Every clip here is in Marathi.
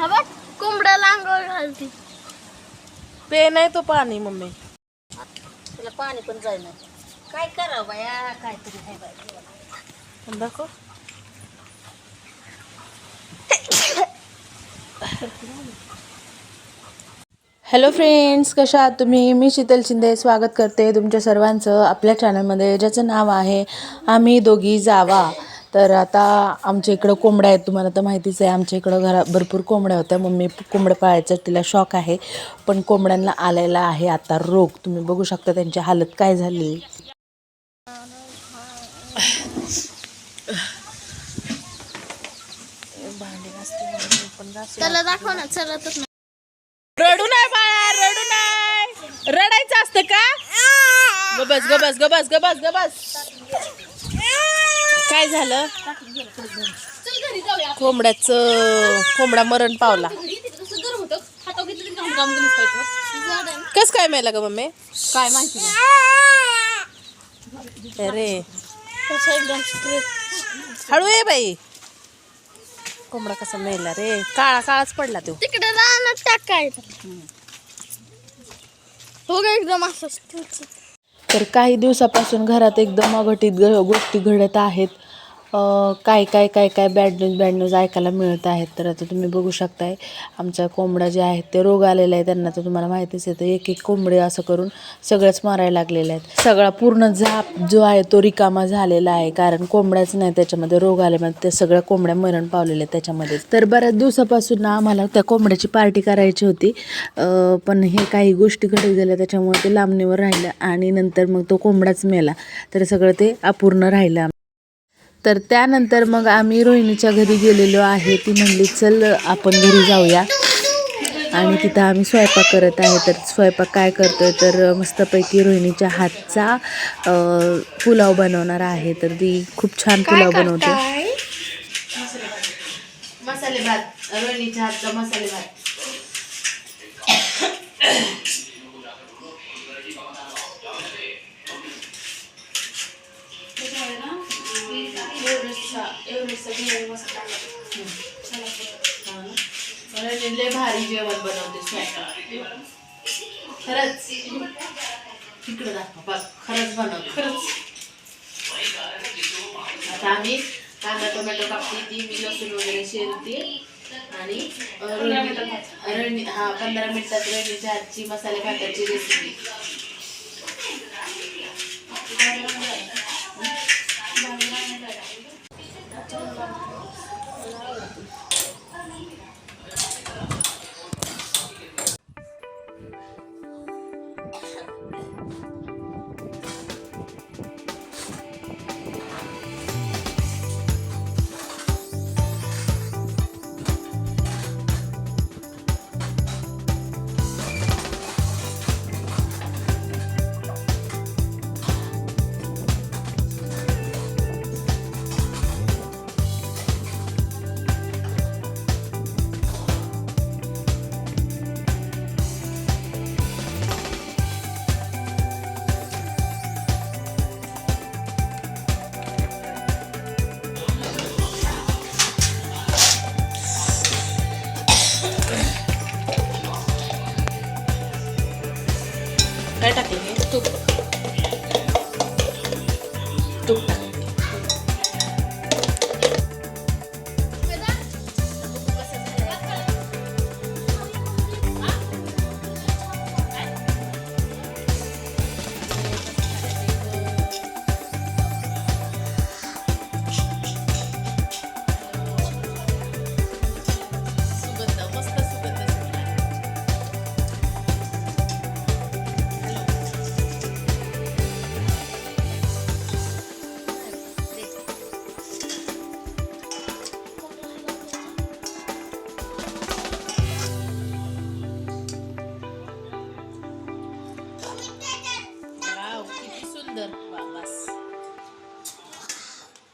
हा बघ कोंबड्याला अंगावर घालती. पे नाही तो पाणी मम्मी. तिला पाणी पण जाईना काय करावं बाया काहीतरी आहे बाय दाखव. हॅलो फ्रेंड्स कशा आहात तुम्ही? मी शीतल शिंदे स्वागत करते तुमच्या सर्वांचं आपल्या चॅनलमध्ये ज्याचं नाव आहे आम्ही दोघी जावा. तर आता आमच्या इकडं कोंबड्या आहेत तुम्हाला तर माहितीच आहे आमच्या इकडं घरा भरपूर कोंबड्या होत्या. मम्मी कोंबड्या पाळायचं तिला शॉक आहे. पण कोंबड्यांना आलेला आहे आता रोग. तुम्ही बघू शकता त्यांची हालत काय झाली. त्याला दाखव ना चलतच नाही रडू नाही बाळा रडू नाही. रडायचं असतं का? गबस गबस गबस गबस गबस. काय झालं? कोंबड्याचं कोंबडा मरण पावला. कसं काय मेला ग मम्मी? काय माहिती. अरे. हळू ये बाई. कोंबडा कसा मेला रे. काळा काळाच पडला तो. तिकडे रानात टाकायचं. हो एकदम असं तर काही दिवसापासून घरात एकदम अघटित ग गोष्टी घडत आहेत. काय काय काय काय बॅड न्यूज बॅड न्यूज ऐकायला मिळत आहेत तर आता तुम्ही बघू शकताय. आमच्या कोंबड्या जे आहेत ते रोग आलेले आहे त्यांना तर तुम्हाला माहितीच आहे तर एक एक कोंबडे असं करून सगळंच मारायला लागलेले आहेत. सगळा पूर्ण झाप जो आहे तो रिकामा झालेला आहे. कारण कोंबड्याच नाही त्याच्यामध्ये रोग आल्यामुळे म्हणजे ते सगळ्या कोंबड्या मरण पावलेल्या आहेत त्याच्यामध्ये तर बऱ्याच दिवसापासून ना आम्हाला त्या कोंबड्याची पार्टी करायची होती. पण हे काही गोष्टी घडत गेल्या त्याच्यामुळे ते लांबणीवर राहिलं आणि नंतर मग तो कोंबडाच मेला. तर सगळं ते अपूर्ण राहिलं. तर त्यानंतर मग आम्ही रोहिणीच्या घरी गेलेलो आहे. ती म्हणली चल आपण घरी जाऊया. आणि तिथं आम्ही स्वयंपाक करत आहे. तर स्वयंपाक काय करतोय? तर मस्तपैकी रोहिणीच्या हातचा पुलाव बनवणार आहे. तर ती खूप छान पुलाव बनवते. मसाले भात रोहिणीच्या हातचा मसाले भात लय भारी जेवण बनवते खरंच. तिकडं दाखवा बघ खरंच बनव खरंच. आता आम्ही कांदा टोमॅटो कापते ती मी लसूण वगैरे शेरते. आणि रोहिणी हा पंधरा मिनिटात रोहिणीच्या हातची मसाले भाताची रेसिपी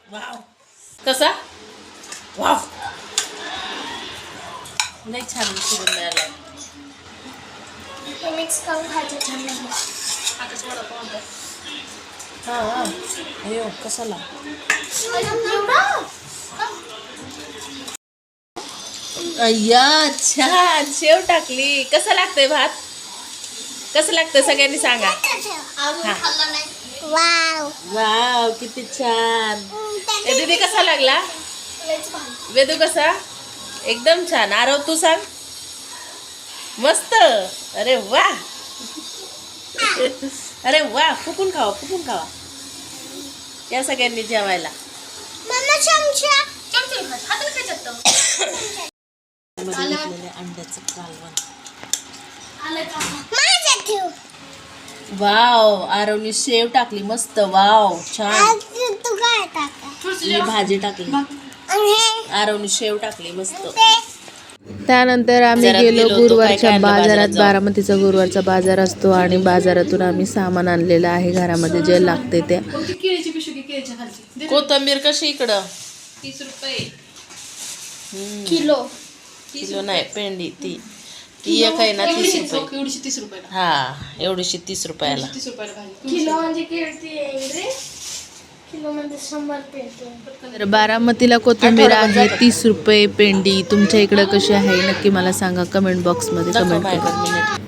वाव कसा वाव लई छान सुगंध आलाय मिक्स करून खायचं छान लागलं आताच वडापाव आणतो. हा हा अयो कसाला? अय्या छान शेव टाकली. कसं लागतंय भात? कसं लागतंय सगळ्यांनी सांगा? अजून नाही वाव किती छान. ए दीदी कसा लागला. वेदू कसा? एकदम छान. आरव तू सांग. मस्त. अरे वा. अरे वा फुकून खावा फुकून खावा. या सगळ्यांनी जेवायला. अंड्याचं कालवण? वाव आरवनी शेव टाकली मस्त वाव छान. मी भाजी टाकली. आरवनी शेव टाकली मस्त. त्यानंतर आम्ही जरा गेलो गेलो होतो, गुरुवारच्या काय काय आणलं बाजारात. बारामतीचा गुरुवारचा बाजार असतो आणि बाजारातून आम्ही सामान आणलेलं आहे घरामध्ये जे लागते ते. कोणती केळीची पिशवी घे, केळीच्या खालची दे. कोथंबीर कशी इकडं? तीस रुपये. हम्म, किलो. किलो नाही पेंडी ती. ती एक आहे ना तीस रुपये. हो, एवढीशी तीस रुपयाला. हा एवढीशी तीस रुपयाला. तीस रुपयाला भाजी. किलो म्हणजे किती आहे रे? किलो म्हणजे शंभर पेटे. तर बारामतीला कोथिंबीर आहे तीस रुपये पेंडी. तुमच्या इकडं कशी आहे? नक्की मला सांगा. कमेंट बॉक्समध्ये कमेंट करा.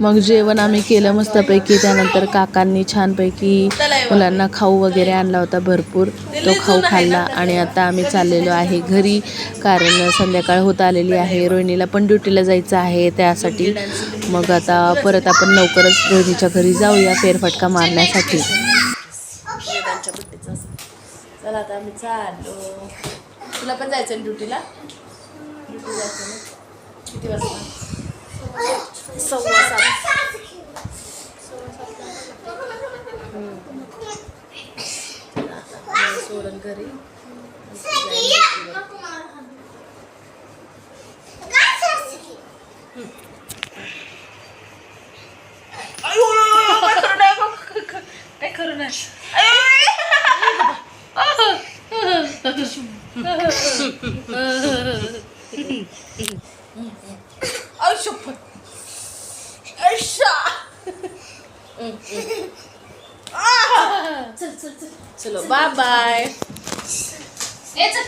मग जेवण आम्ही केलं मस्तपैकी. त्यानंतर काकांनी छानपैकी मुलांना खाऊ वगैरे आणला होता भरपूर. तो खाऊ खाल्ला आणि आता आम्ही चाललेलो आहे घरी. कारण संध्याकाळ होत आलेली आहे. रोहिणीला पण ड्युटीला जायचं आहे त्यासाठी. मग आता परत आपण लवकरच रोहिणीच्या घरी जाऊया फेरफटका मारण्यासाठी. चला आता आम्ही चाललो. तुला पण जायचं ड्युटीला? ड्युटी जायचं किती वाजता? सव्वा सात सोडून घरी काय करू नये चलो बाय बाय ए, चल.